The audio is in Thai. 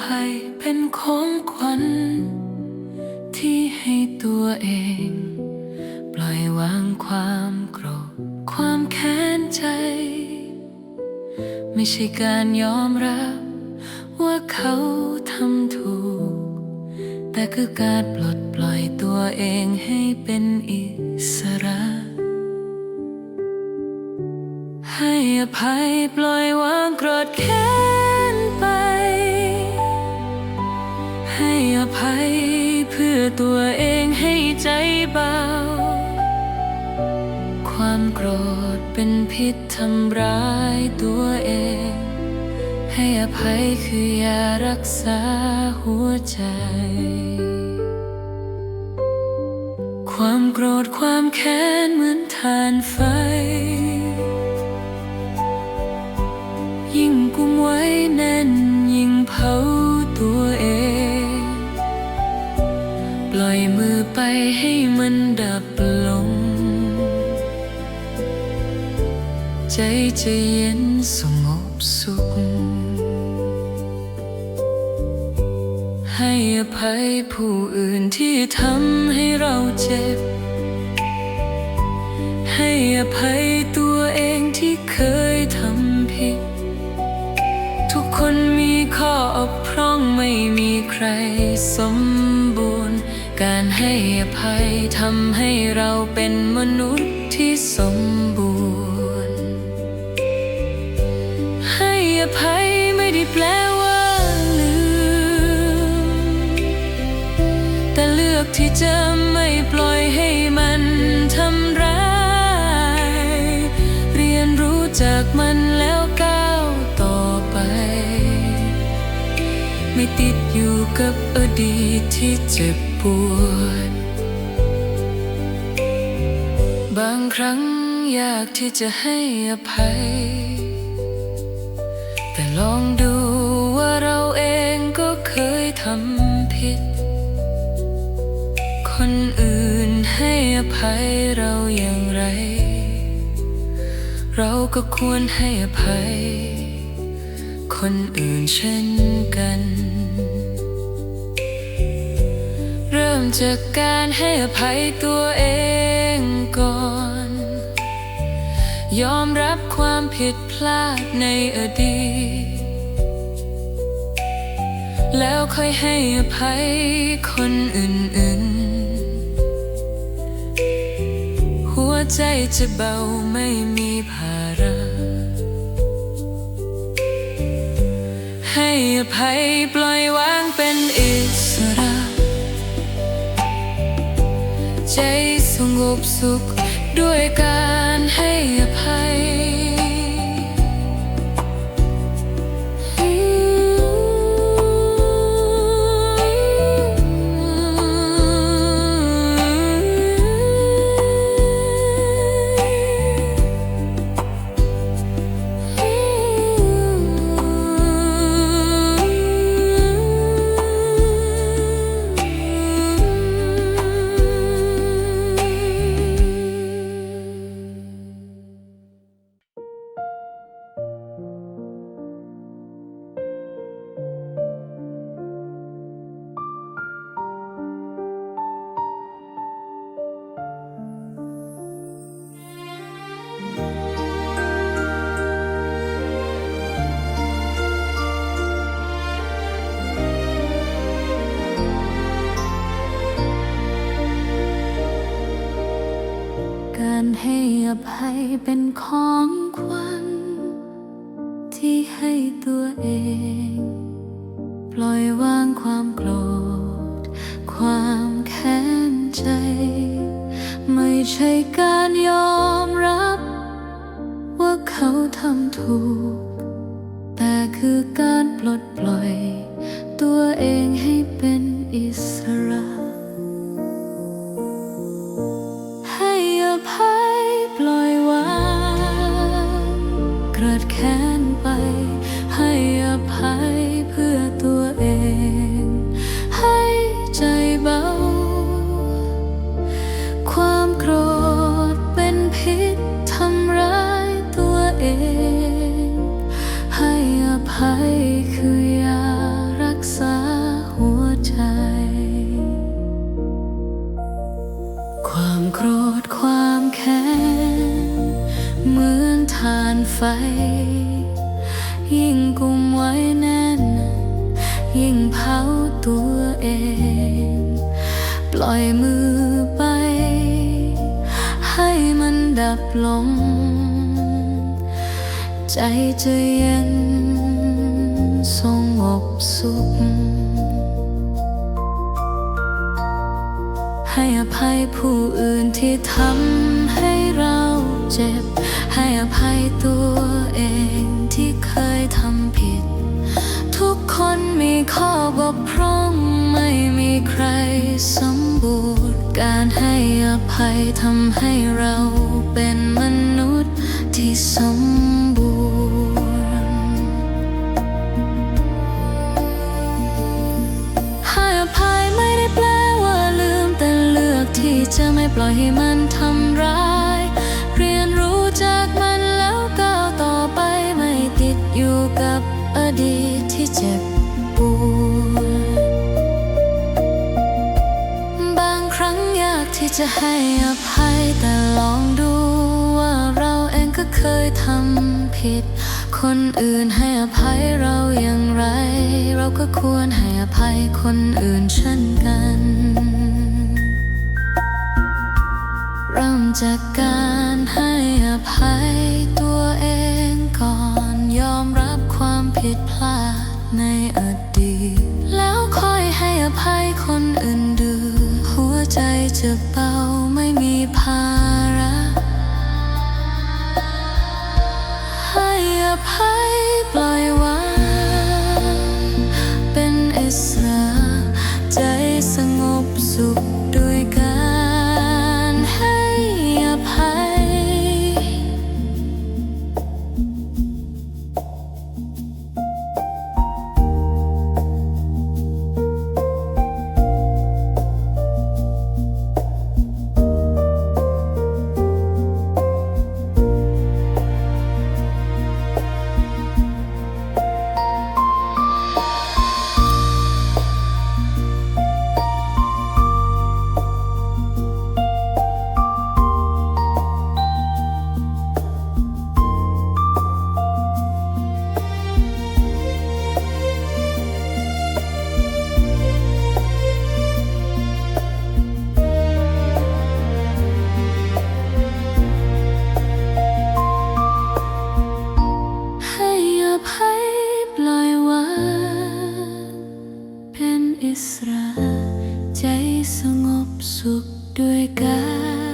ภัยเป็นของขวัญ ที่ให้ตัวเอง ปล่อยวางความโกรธความแค้นใจ ไม่ใช่การยอมรับ ว่าเขาทำถูก แต่คือการปลดปล่อยตัวเองให้เป็นอิสระ ให้อภัยปล่อยวางโกรธแค้น อตัวเองให้ใจเบา ความโกรธเป็นพิษทำร้ายตัวเอง ให้อภัยคือยารักษาหัวใจ ความโกรธความแค้นเหมือนทานไฟ ยิ่งกุมไว้แน่นยิ่งเผาตัวเอง อยมือไปให้มันดับลง ใจจะเย็นสงบสุข ให้อภัยผู้อื่นที่ทำให้เราเจ็บ ให้อภัยตัวเองที่เคยทำผิด ทุกคนมีข้อบพร่องไม่มีใครสม การให้อภัยทำให้เราเป็นมนุษย์ที่สมบูรณ์ ให้อภัยไม่ได้แปลว่าลืม แต่เลือกที่จะไม่ปล่อยให้มันทำร้าย เรียนรู้จากมันแล้วก้าวต่อไป ไม่ติดอยู่กับอดีตที่เจ็บ ปวด บางครั้งอยากที่จะให้อภัย แต่ลองดูว่าเราเองก็เคยทำผิด คนอื่นให้อภัยเราอย่างไร เราก็ควรให้อภัย คนอื่นเช่นกัน จากการให้อภัยตัวเองก่อน ยอมรับความผิดพลาดในอดีต แล้วค่อยให้อภัยคนอื่นๆ หัวใจจะเบาไม่มีภาระ ให้อภัยปล่อยวางเป็นอิส ใจสงบสุขด้วยการให้อภัย อภัยเป็นของขวัญที่ให้ตัวเอง ปล่อยวางความโกรธ ความแค้นใจ ไม่ใช่การยอมรับ ว่าเขาทำถูก แต่คือการปลดปล่อย ตัวเองให้เป็นอิส ยิ่งกุมไว้แน่น ยิ่งเผาตัวเอง ปล่อยมือไป ให้มันดับลง ใจจะเย็นสงบสุข ให้อภัยผู้อื่นที่ทำให้เรา เจ็บ ให้อภัยตัวเองที่เคยทำผิด ทุกคนมีข้อบกพร่องไม่มีใครสมบูรณ์ การให้อภัยทำให้เราเป็นมนุษย์ที่สมบูรณ์ให้อภัยไม่ได้แปลว่าลืมแต่เลือกที่จะไม่ปล่อยให้มันทำ จะให้อภัยแต่ลองดูว่าเราเองก็เคยทำผิด คนอื่นให้อภัยเราอย่างไร เราก็ควรให้อภัยคนอื่นเช่นกันเริ่มจากการให้อภัยตัวเองก่อนยอมรับความผิดพลาดในอดีต แล้วค่อยให้อภัยคนอื่นดู หัวใจจะ อภั ใจสงบสุขด้วยกัน